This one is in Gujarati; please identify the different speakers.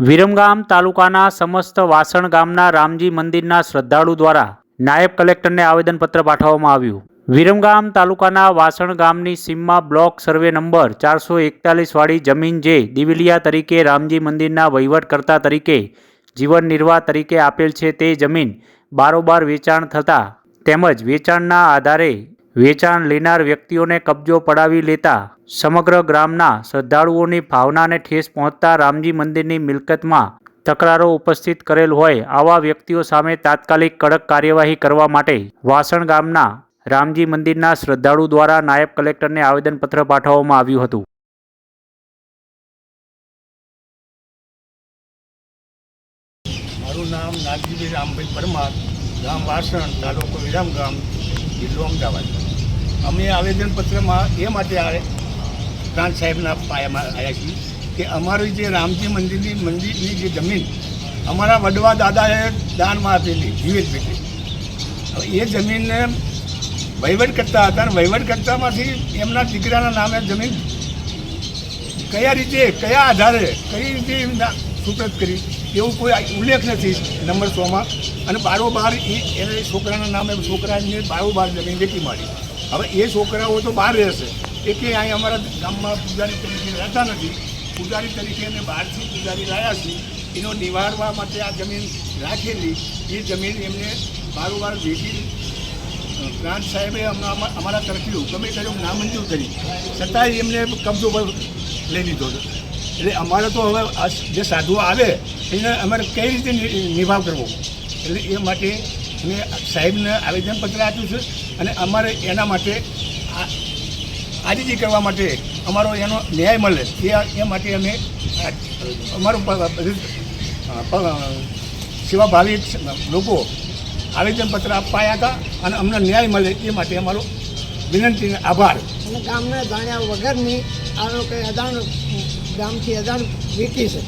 Speaker 1: વિરમગામ તાલુકાના સમસ્ત વાસણ ગામના રામજી મંદિરના શ્રદ્ધાળુ દ્વારા નાયબ કલેક્ટરને આવેદનપત્ર પાઠવવામાં આવ્યું. વિરમગામ તાલુકાના વાસણ ગામની સીમમાં બ્લોક સર્વે નંબર ચારસો એકતાલીસવાળી જમીન જે દિવિલિયા તરીકે રામજી મંદિરના વહીવટકર્તા તરીકે જીવન નિર્વાહ તરીકે આપેલ છે તે જમીન બારોબાર વેચાણ થતાં તેમજ વેચાણના આધારે વેચાણ લેનાર વ્યક્તિઓને કબજો પડાવી લેતા સમગ્ર ગ્રામના શ્રદ્ધાળુઓની ભાવનાને ઠેસ પહોંચતા રામજી મંદિરની મિલકતમાં તકરારો ઉપસ્થિત કરેલ હોય આવા વ્યક્તિઓ સામે તાત્કાલિક કડક કાર્યવાહી કરવા માટે વાસણ ગામના રામજી મંદિરના શ્રદ્ધાળુ દ્વારા નાયબ કલેક્ટરને આવેદનપત્ર પાઠવવામાં આવ્યું હતું.
Speaker 2: મારું નામ નાગજીભાઈ રામભાઈ પરમાર, ગામ વાસણ, તાલુકો વિરામગામ જિલ્લો અમદાવાદ. અમે આવેદનપત્રમાં એ માટે આવે, પ્રાંત સાહેબના પાયામાં આવ્યા છીએ કે અમારી જે રામજી મંદિરની મંદિરની જે જમીન, અમારા વડવા દાદાએ દાનમાં આપેલી જીવિત પેટે હવે એ જમીનને વહીવટ કરતા હતા અને વહીવટ કરતામાંથી એમના દીકરાના નામે જમીન કયા રીતે, કયા આધારે, કઈ રીતે સુપ્રત કરી, એવું કોઈ ઉલ્લેખ નથી નંબર સોમાં. અને બારોબાર એ એને છોકરાના નામે છોકરાને બારોબાર જમીન વેચી મારી. હવે એ છોકરાઓ તો બહાર રહેશે. એ કે અહીં અમારા ગામમાં પૂજારી તરીકે રહેતા નથી. પૂજારી તરીકે અમે બહારથી પૂજારી લાવ્યા છે. એનો નિવારવા માટે આ જમીન રાખેલી. એ જમીન એમને વારંવાર વેચી પ્રાંત સાહેબે અમારા તરફથી હુકમે કર્યો, નામંજૂર કરી. છતાંય એમને કબજો પર લઈ લીધો હતો એટલે અમારે તો હવે જે સાધુઓ આવે, એને અમારે કઈ રીતે નિભાવ કરવો? એટલે એ માટે મેં સાહેબને આવેદનપત્ર આપ્યું છે અને અમારે એના માટે આજીજી કરવા માટે અમારો એનો ન્યાય મળે. એ એ માટે અમે અમારું સેવાભાવી લોકો આવેદનપત્ર અપાયા હતા અને અમને ન્યાય મળે એ માટે અમારો વિનંતી આભાર.
Speaker 3: અને ગામને જાણ્યા વગરની આનો કંઈ અદાણ ગામથી અદાણ વીતી છે.